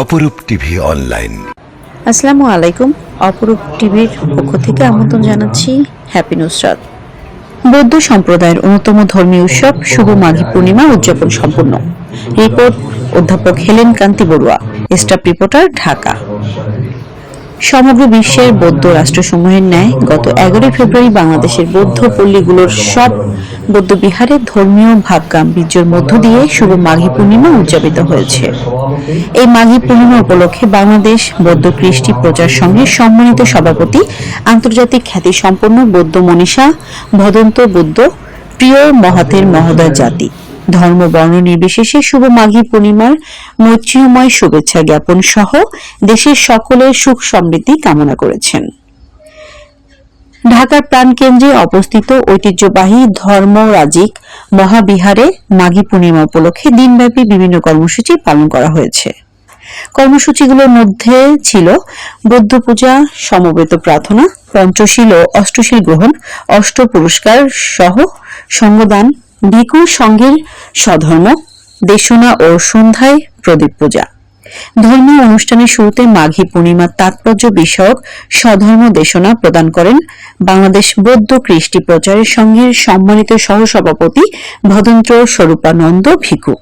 অপরূপ TV online. আসসালামু আলাইকুম। অপরূপ টিভির পক্ষ থেকে আমন্ত্রণ জানাচ্ছি হ্যাপি নুসরাত বৌদ্ধ সম্প্রদায়ের অন্যতম ধর্মীয় উৎসব শুভ মাঘী পূর্ণিমা উদযাপন সম্পন্ন। রিপোর্ট অধ্যাপক Helen Kanti Barua. Staff reporter Dhaka. সমগ্র বিশ্বের বৌদ্ধ রাষ্ট্রসমূহের ন্যায় গত এগারোই ফেব্রুয়ারি বাংলাদেশের বৌদ্ধ পল্লীগুলোর সব বৌদ্ধ বিহারে ধর্মীয় ভাব গাম্ভীর্যের মধ্য দিয়ে শুভ মাঘী পূর্ণিমা উদযাপিত হয়েছে। এই মাঘী পূর্ণিমা উপলক্ষে বাংলাদেশ বৌদ্ধ কৃষ্টি প্রচার সংঘের সম্মানিত সভাপতি, আন্তর্জাতিক খ্যাতি সম্পন্ন বৌদ্ধ মনীষা, ভদন্ত বুদ্ধ, প্রিয় মহাতের মহোদয় জাতি। ধর্ম, বর্ণ নির্বিশেষে শুভ মাঘী পূর্ণিমার মৈত্রীময় শুভেচ্ছা জ্ঞাপন সহ দেশের সকলের সুখ সমৃদ্ধি কামনা করেছেন। ঢাকার প্রাণকেন্দ্রে অবস্থিত ঐতিহ্যবাহী ধর্মরাজিক মহাবিহারে মাঘী পূর্ণিমা উপলক্ষে দিনব্যাপী বিভিন্ন কর্মসূচি পালন করা হয়েছে। কর্মসূচিগুলোর মধ্যে ছিল বৌদ্ধ পূজা, সমবেত প্রার্থনা, পঞ্চশীল ও অষ্টশীল গ্রহণ, অষ্ট পুরস্কার সহ সঙ্গদান ভিকু সংঘের স্বধর্ম, দেশনা ও সন্ধ্যায় প্রদীপ পূজা। ধর্মীয় অনুষ্ঠানের শুরুতে মাঘী পূর্ণিমার তাৎপর্য বিষয়ক স্বধর্ম দেশনা প্রদান করেন বাংলাদেশ বৌদ্ধ কৃষ্টি প্রচারের সংঘের সম্মানিত সহসভাপতি ভদন্ত্র স্বরূপানন্দ ভিকু।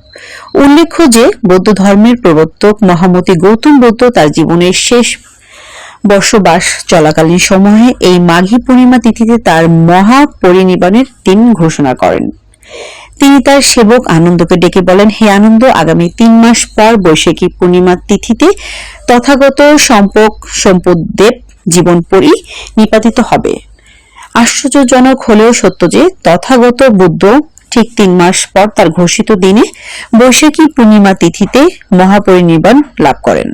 উল্লেখ্য যে, বৌদ্ধ ধর্মের প্রবর্তক মহামতি গৌতম বুদ্ধ তার জীবনের শেষ বসবাস চলাকালীন সময়ে এই মাঘী পূর্ণিমা তিথিতে তার মহা পরিনির্বাণের দিন ঘোষণা করেন। তিনি তার সেবক আনন্দকে ডেকে বলেন, হে আনন্দ, আগামী তিন মাস পর বৈশাখী পূর্ণিমার তিথিতে তথাগত সম্পক সম্পদদেব জীবন পরি নিপাতিত হবে। আশ্চর্যজনক হলেও সত্য যে, তথাগত বুদ্ধ ঠিক তিন মাস পর তার ঘোষিত দিনে বৈশাখী পূর্ণিমা তিথিতে মহাপরিনির্বাণ লাভ করেন।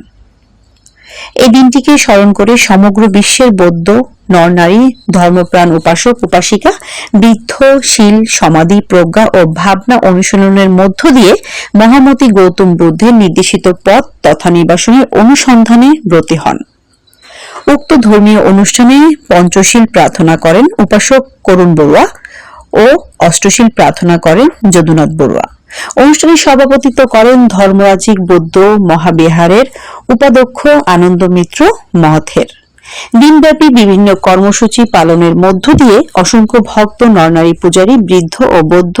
এই দিনটিকে স্মরণ করে সমগ্র বিশ্বের বৌদ্ধ, নরনারী, ধর্মপ্রাণ উপাসক, উপাসিকা, বৃদ্ধ, শীল, সমাধি, প্রজ্ঞা ও ভাবনা অনুশীলনের মধ্য দিয়ে মহামতি গৌতম বুদ্ধের নির্দেশিত পথ তথা নির্বাসনের অনুসন্ধানে ব্রতী হন। উক্ত ধর্মীয় অনুষ্ঠানে পঞ্চশীল প্রার্থনা করেন উপাসক করুণ বড়ুয়া ও অষ্টশীল প্রার্থনা করেন যদুনাথ বড়ুয়া। অনুষ্ঠানে সভাপতিত্ব করেন ধর্মরাজিক বৌদ্ধ মহাবিহারের উপাধ্যক্ষ আনন্দ মিত্র মহথের। দিনব্যাপী বিভিন্ন কর্মসূচি পালনের মধ্য দিয়ে অসংখ্য ভক্ত, নরনারী পূজারী, বৃদ্ধ ও বৌদ্ধ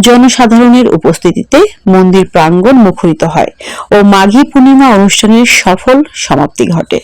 জনসাধারণের উপস্থিতিতে মন্দির প্রাঙ্গণ মুখরিত হয় ও মাঘী পূর্ণিমা অনুষ্ঠানের সফল সমাপ্তি ঘটে।